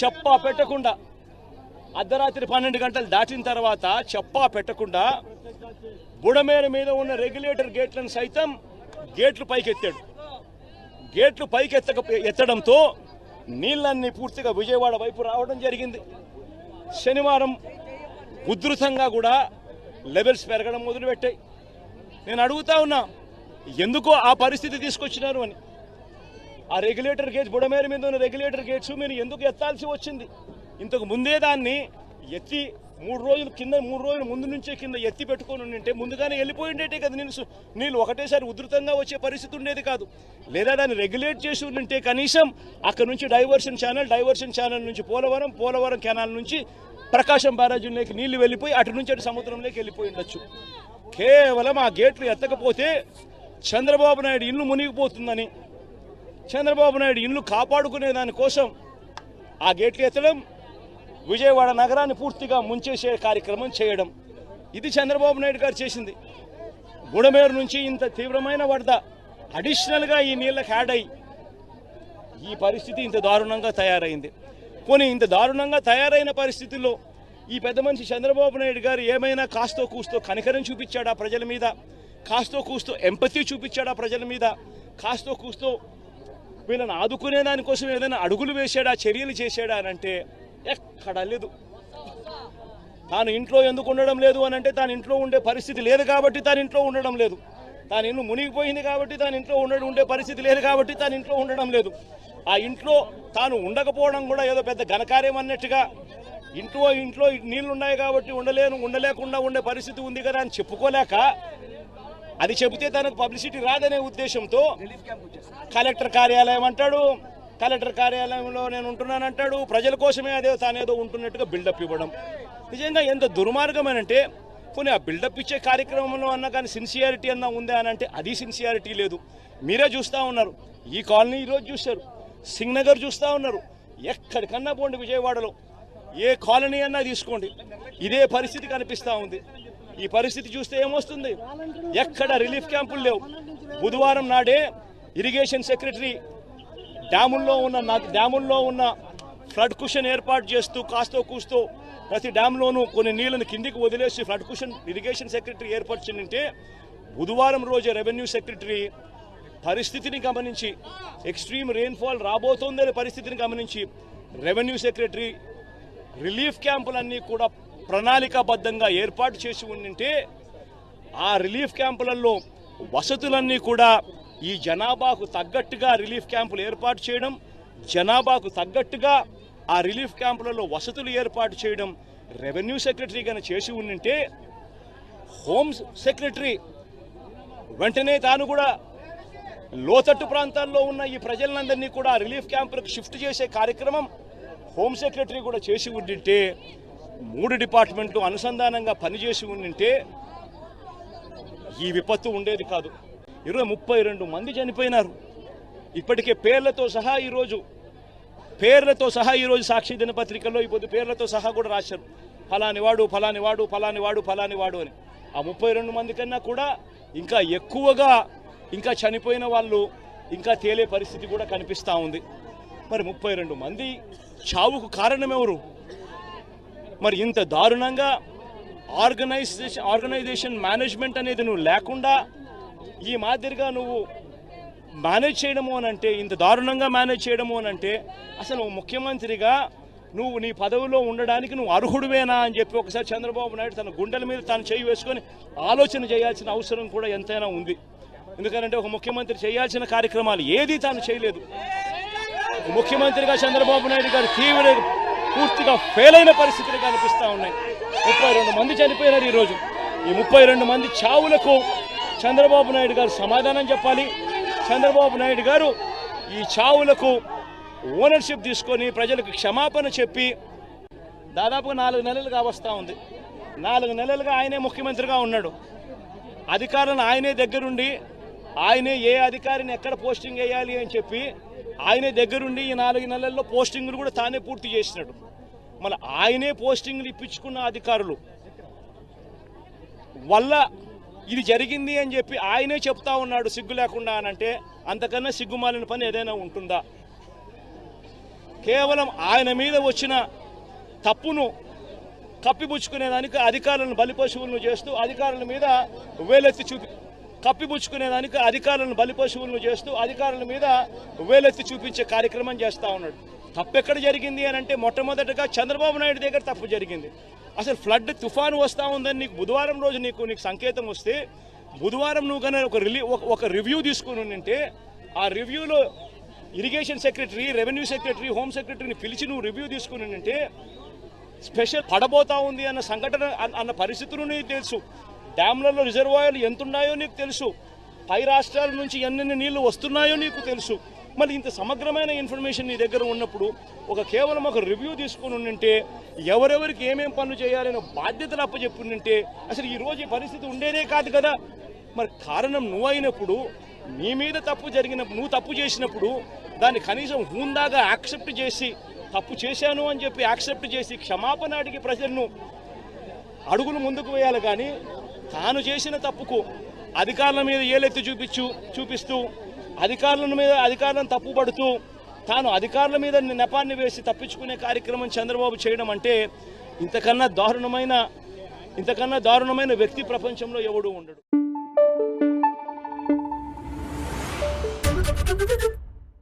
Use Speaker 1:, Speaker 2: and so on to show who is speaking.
Speaker 1: చెప్పా పెట్టకుండా అర్ధరాత్రి పన్నెండు గంటలు దాటిన తర్వాత చెప్పా పెట్టకుండా బుడమేర మీద ఉన్న రెగ్యులేటర్ గేట్లను సైతం గేట్లు పైకెత్తాడు. గేట్లు పైకి ఎత్తక ఎత్తడంతో నీళ్ళన్నీ పూర్తిగా విజయవాడ వైపు రావడం జరిగింది. శనివారం ఉధృతంగా కూడా లెవెల్స్ పెరగడం మొదలుపెట్టాయి. నేను అడుగుతా ఉన్నా ఎందుకు ఆ పరిస్థితి తీసుకొచ్చినారు అని? ఆ రెగ్యులేటర్ గేజ్ బుడమేర మీద ఉన్న రెగ్యులేటర్ గేట్స్ మీరు ఎందుకు ఎత్తాల్సి వచ్చింది? ఇంతకు ముందే దాన్ని ఎత్తి మూడు రోజులు కింద మూడు రోజులు ముందు నుంచే కింద ఎత్తి పెట్టుకొని ఉండింటే ముందుగానే వెళ్ళిపోయి ఉండేటే కదా నేను నీళ్ళు ఒకటేసారి ఉధృతంగా వచ్చే పరిస్థితి ఉండేది కాదు. లేదా దాన్ని రెగ్యులేట్ చేసి ఉండింటే కనీసం అక్కడ నుంచి డైవర్షన్ ఛానల్ డైవర్షన్ ఛానల్ నుంచి పోలవరం పోలవరం కెనాల్ నుంచి ప్రకాశం బ్యారేజీలోకి నీళ్ళు వెళ్ళిపోయి అటు నుంచి అటు సముద్రంలోకి వెళ్ళిపోయి ఉండొచ్చు. కేవలం ఆ గేట్లు ఎత్తకపోతే చంద్రబాబు నాయుడు ఇల్లు మునిగిపోతుందని చంద్రబాబు నాయుడు ఇల్లు కాపాడుకునే దానికోసం ఆ గేట్లు ఎత్తడం విజయవాడ నగరాన్ని పూర్తిగా ముంచేసే కార్యక్రమం చేయడం. ఇది చంద్రబాబు నాయుడు గారు చేసింది. గుడమేరు నుంచి ఇంత తీవ్రమైన వరద అడిషనల్గా ఈ నీళ్ళకి యాడ్ అయ్యి ఈ పరిస్థితి ఇంత దారుణంగా తయారైంది. పోనీ ఇంత దారుణంగా తయారైన పరిస్థితుల్లో ఈ పెద్ద మనిషి చంద్రబాబు నాయుడు గారు ఏమైనా కాస్తో కూస్తో కనికరం చూపించాడా ప్రజల మీద? కాస్తో కూస్తో ఎంపతి చూపించాడా ప్రజల మీద? కాస్తో కూస్తో వీళ్ళని ఆదుకునే దానికోసం ఏదైనా అడుగులు వేసాడా చర్యలు చేశాడా అని అంటే ఎక్కడా లేదు. తాను ఇంట్లో ఎందుకు ఉండడం లేదు అని అంటే తాను ఇంట్లో ఉండే పరిస్థితి లేదు కాబట్టి తాను ఇంట్లో ఉండడం లేదు. తాను ఇల్లు మునిగిపోయింది కాబట్టి తాను ఇంట్లో ఉండడం ఉండే పరిస్థితి లేదు కాబట్టి తాను ఇంట్లో ఉండడం లేదు. ఆ ఇంట్లో తాను ఉండకపోవడం కూడా ఏదో పెద్ద ఘనకార్యం అన్నట్టుగా ఇంట్లో ఇంట్లో నీళ్ళున్నాయి కాబట్టి ఉండలేను ఉండలేకుండా ఉండే పరిస్థితి ఉంది కదా అని చెప్పుకోలేక అది చెబితే తనకు పబ్లిసిటీ రాదనే ఉద్దేశంతో కలెక్టర్ కార్యాలయం అంటాడు. కలెక్టర్ కార్యాలయంలో నేను ఉంటున్నానంటాడు. ప్రజల కోసమే అదే తానేదో ఉంటున్నట్టుగా బిల్డప్ ఇవ్వడం. నిజంగా ఎంత దుర్మార్గమనంటే పోనీ ఆ బిల్డప్ ఇచ్చే కార్యక్రమంలో అన్నా కానీ సిన్సియారిటీ అన్నా ఉందా అని అంటే అది సిన్సియారిటీ లేదు. మీరే చూస్తూ ఉన్నారు. ఈ కాలనీ ఈరోజు చూశారు. సింగ్నగర్ చూస్తూ ఉన్నారు. ఎక్కడికన్నా పోండి విజయవాడలో. ఏ కాలనీ అన్నా తీసుకోండి. ఇదే పరిస్థితి కనిపిస్తూ ఉంది. ఈ పరిస్థితి చూస్తే ఏమొస్తుంది? ఎక్కడ రిలీఫ్ క్యాంపులు లేవు. బుధవారం నాడే ఇరిగేషన్ సెక్రటరీ డ్యాముల్లో ఉన్న డ్యాముల్లో ఉన్న ఫ్లడ్ కుషన్ ఏర్పాటు చేస్తూ కాస్తో కూస్తూ ప్రతి డ్యాంలోనూ కొన్ని నీళ్ళను కిందికి వదిలేసి ఫ్లడ్ కుషన్ ఇరిగేషన్ సెక్రటరీ ఏర్పరిచిందంటే బుధవారం రోజే రెవెన్యూ సెక్రటరీ పరిస్థితిని గమనించి ఎక్స్ట్రీమ్ రెయిన్ఫాల్ రాబోతోందనే పరిస్థితిని గమనించి రెవెన్యూ సెక్రటరీ రిలీఫ్ క్యాంపులన్నీ కూడా ప్రణాళికాబద్ధంగా ఏర్పాటు చేసి ఉండింటే ఆ రిలీఫ్ క్యాంపులలో వసతులన్నీ కూడా ఈ జనాభాకు తగ్గట్టుగా రిలీఫ్ క్యాంపులు ఏర్పాటు చేయడం జనాభాకు తగ్గట్టుగా ఆ రిలీఫ్ క్యాంపులలో వసతులు ఏర్పాటు చేయడం రెవెన్యూ సెక్రటరీ కానీ చేసి ఉండింటే హోమ్ సెక్రటరీ వెంటనే తాను కూడా లోతట్టు ప్రాంతాల్లో ఉన్న ఈ ప్రజలందరినీ కూడా రిలీఫ్ క్యాంపులకు షిఫ్ట్ చేసే కార్యక్రమం హోమ్ సెక్రటరీ కూడా చేసి ఉండింటే మూడు డిపార్ట్మెంట్లు అనుసంధానంగా పనిచేసి ఉండింటే ఈ విపత్తు ఉండేది కాదు. ఇరవై ముప్పై రెండు మంది చనిపోయినారు. ఇప్పటికే పేర్లతో సహా ఈరోజు పేర్లతో సహా ఈరోజు సాక్షి దినపత్రికల్లో ఇప్పుడు పేర్లతో సహా కూడా రాశారు. ఫలాని వాడు ఫలాని వాడు ఫలాని వాడు ఫలాని వాడు అని. ఆ ముప్పై రెండు మంది కన్నా కూడా ఇంకా ఎక్కువగా ఇంకా చనిపోయిన వాళ్ళు ఇంకా తేలే పరిస్థితి కూడా కనిపిస్తూ ఉంది. మరి ముప్పై రెండు మంది చావుకు కారణం ఎవరు? మరి ఇంత దారుణంగా ఆర్గనైజేషన్ ఆర్గనైజేషన్ మేనేజ్మెంట్ అనేది నువ్వు లేకుండా ఈ మాదిరిగా నువ్వు మేనేజ్ చేయడము అని అంటే ఇంత దారుణంగా మేనేజ్ చేయడము అని అంటే అసలు ముఖ్యమంత్రిగా నువ్వు నీ పదవిలో ఉండడానికి నువ్వు అర్హుడువేనా అని చెప్పి ఒకసారి చంద్రబాబు నాయుడు తన గుండెల మీద తాను చేయి వేసుకొని ఆలోచన చేయాల్సిన అవసరం కూడా ఎంతైనా ఉంది. ఎందుకంటే ఒక ముఖ్యమంత్రి చేయాల్సిన కార్యక్రమాలు ఏదీ తాను చేయలేదు. ముఖ్యమంత్రిగా చంద్రబాబు నాయుడు గారు తీవ్ర పూర్తిగా ఫెయిల్ అయిన పరిస్థితులు కనిపిస్తూ ఉన్నాయి. ముప్పై రెండు మంది చనిపోయినారు ఈరోజు ఈ ముప్పై రెండు మంది చావులకు చంద్రబాబు నాయుడు గారు సమాధానం చెప్పాలి. చంద్రబాబు నాయుడు గారు ఈ చావులకు ఓనర్షిప్ తీసుకొని ప్రజలకు క్షమాపణ చెప్పి దాదాపుగా నాలుగు నెలలుగా వస్తూ ఉంది. నాలుగు నెలలుగా ఆయనే ముఖ్యమంత్రిగా ఉన్నాడు. అధికారులను ఆయనే దగ్గరుండి ఆయనే ఏ అధికారిని ఎక్కడ పోస్టింగ్ వేయాలి అని చెప్పి ఆయన దగ్గరుండి ఈ నాలుగు నెలల్లో పోస్టింగ్లు కూడా తానే పూర్తి చేసినాడు మళ్ళీ ఆయనే పోస్టింగ్లు ఇప్పించుకున్న అధికారులు. వల్ల ఇది జరిగింది అని చెప్పి ఆయనే చెప్తా ఉన్నాడు సిగ్గు లేకుండా అని అంటే అంతకన్నా సిగ్గుమాలిన పని ఏదైనా ఉంటుందా? కేవలం ఆయన మీద వచ్చిన తప్పును కప్పిపుచ్చుకునేదానికి అధికారులను బలిపశువులను చేస్తూ అధికారుల మీద వేలెత్తి చూపి కప్పిపుచ్చుకునేదానికి అధికారులను బలిపశువులను చేస్తూ అధికారుల మీద వేలెత్తి చూపించే కార్యక్రమం చేస్తూ ఉన్నాడు. తప్పు ఎక్కడ జరిగింది అని అంటే మొట్టమొదటగా చంద్రబాబు నాయుడు దగ్గర తప్పు జరిగింది. అసలు ఫ్లడ్ తుఫాను వస్తూ ఉందని నీకు బుధవారం రోజు నీకు నీకు సంకేతం వస్తే బుధవారం నువ్వు కానీ ఒక రిలీ ఒక- రివ్యూ తీసుకుని ఉంటే ఆ రివ్యూలో irrigation secretary revenue secretary home సెక్రటరీని పిలిచి నువ్వు రివ్యూ తీసుకుని ఉంటే స్పెషల్ పడబోతా ఉంది అన్న సంఘటన అన్న- అన్న పరిస్థితులు నీకు తెలుసు. డ్యామ్లలో రిజర్వాయర్లు ఎంత ఉన్నాయో నీకు తెలుసు. పై రాష్ట్రాల నుంచి ఎన్నెన్ని నీళ్ళు వస్తున్నాయో నీకు తెలుసు. మరి ఇంత సమగ్రమైన ఇన్ఫర్మేషన్ నీ దగ్గర ఉన్నప్పుడు ఒక కేవలం ఒక రివ్యూ తీసుకుని ఉండింటే ఎవరెవరికి ఏమేం పనులు చేయాలనే బాధ్యతలు అప్పచెప్పుంటే అసలు ఈరోజు ఈ పరిస్థితి ఉండేదే కాదు కదా. మరి కారణం నువ్వు అయినప్పుడు నీ మీద తప్పు జరిగినప్పుడు నువ్వు తప్పు చేసినప్పుడు దాన్ని కనీసం హూందాగా యాక్సెప్ట్ చేసి తప్పు చేశాను అని చెప్పి యాక్సెప్ట్ చేసి క్షమాపణ అడిగి ప్రజలను అడుగులు ముందుకు వేయాలి కానీ తాను చేసిన తప్పుకు అధికారుల మీద ఏలెత్తి చూపించు చూపిస్తూ అధికారుల మీద అధికారులను తప్పుపడుతూ తాను అధికారుల మీద నెపాన్ని వేసి తప్పించుకునే కార్యక్రమం చంద్రబాబు చేయడం అంటే ఇంతకన్నా దారుణమైన ఇంతకన్నా దారుణమైన వ్యక్తి ప్రపంచంలో ఎవడు ఉండడు.